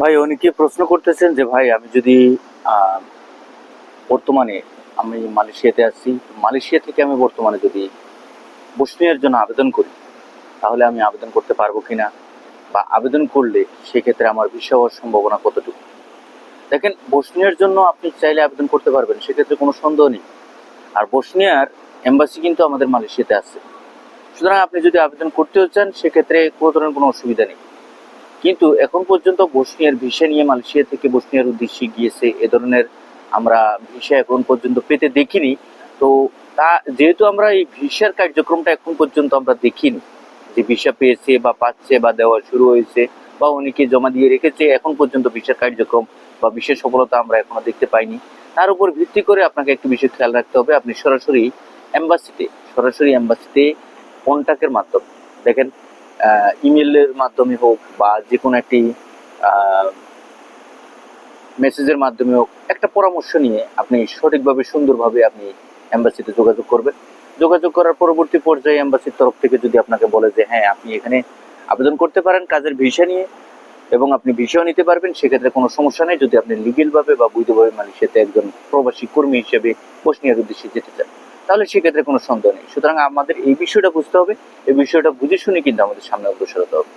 ভাই অনেকে প্রশ্ন করতেছেন যে, ভাই, আমি যদি বর্তমানে আমি মালয়েশিয়াতে আছি, মালয়েশিয়া থেকে আমি বর্তমানে যদি বসনিয়ার জন্য আবেদন করি, তাহলে আমি আবেদন করতে পারব কিনা? বা আবেদন করলে সেক্ষেত্রে আমার ভিসা হওয়ার সম্ভাবনা কতটুকু? দেখেন, বসনিয়ার জন্য আপনি চাইলে আবেদন করতে পারবেন, সেক্ষেত্রে কোনো সন্দেহ নেই। আর বসনিয়ার এম্বাসি কিন্তু আমাদের মালয়েশিয়াতে আছে। সুতরাং আপনি যদি আবেদন করতেও চান, সেক্ষেত্রে কোনো ধরনের কোনো অসুবিধা নেই। কিন্তু এখন পর্যন্ত বসনিয়ার ভিসা নিয়ে মালয়েশিয়া থেকে বসনিয়ার উদ্দেশ্যে গিয়েছে, এ ধরনের আমরা ভিসা এখন পর্যন্ত পেতে দেখিনি। তো তা যেহেতু আমরা এই ভিসার কার্যক্রমটা এখন পর্যন্ত আমরা দেখিনি, যে ভিসা পেয়েছে বা পাচ্ছে বা দেওয়া শুরু হয়েছে বা অনেকে জমা দিয়ে রেখেছে, এখন পর্যন্ত ভিসার কার্যক্রম বা বিশেষ সফলতা আমরা এখনও দেখতে পাইনি। তার উপর ভিত্তি করে আপনাকে একটি বিষয় খেয়াল রাখতে হবে, আপনি সরাসরি এম্বাসিতে সরাসরি এম্বাসিতে কন্ট্যাক্টের মাধ্যমে। দেখেন ইমেলের মাধ্যমে হোক বা যে কোনো একটি মেসেজের মাধ্যমে হোক, একটা পরামর্শ নিয়ে আপনি সঠিকভাবে, সুন্দরভাবে আপনি এম্বাসিতে যোগাযোগ করবেন। যোগাযোগ করার পরবর্তী পর্যায়ে এম্বাসির তরফ থেকে যদি আপনাকে বলে যে হ্যাঁ আপনি এখানে আবেদন করতে পারেন কাজের ভিসা নিয়ে এবং আপনি ভিসাও নিতে পারবেন, সেক্ষেত্রে কোনো সমস্যা নেই। যদি আপনি লিগেলভাবে বা বৈধভাবে মালয়েশিয়াতে একজন প্রবাসী কর্মী হিসেবে বসনিয়ার উদ্দেশ্যে যেতে চান। তাহলে সেক্ষেত্রে কোনো সন্দেহ নেই। সুতরাং আমাদের এই বিষয়টা বুঝতে হবে, এই বিষয়টা বুঝে শুনে কিন্তু আমাদের সামনে অগ্রসর হতে হবে।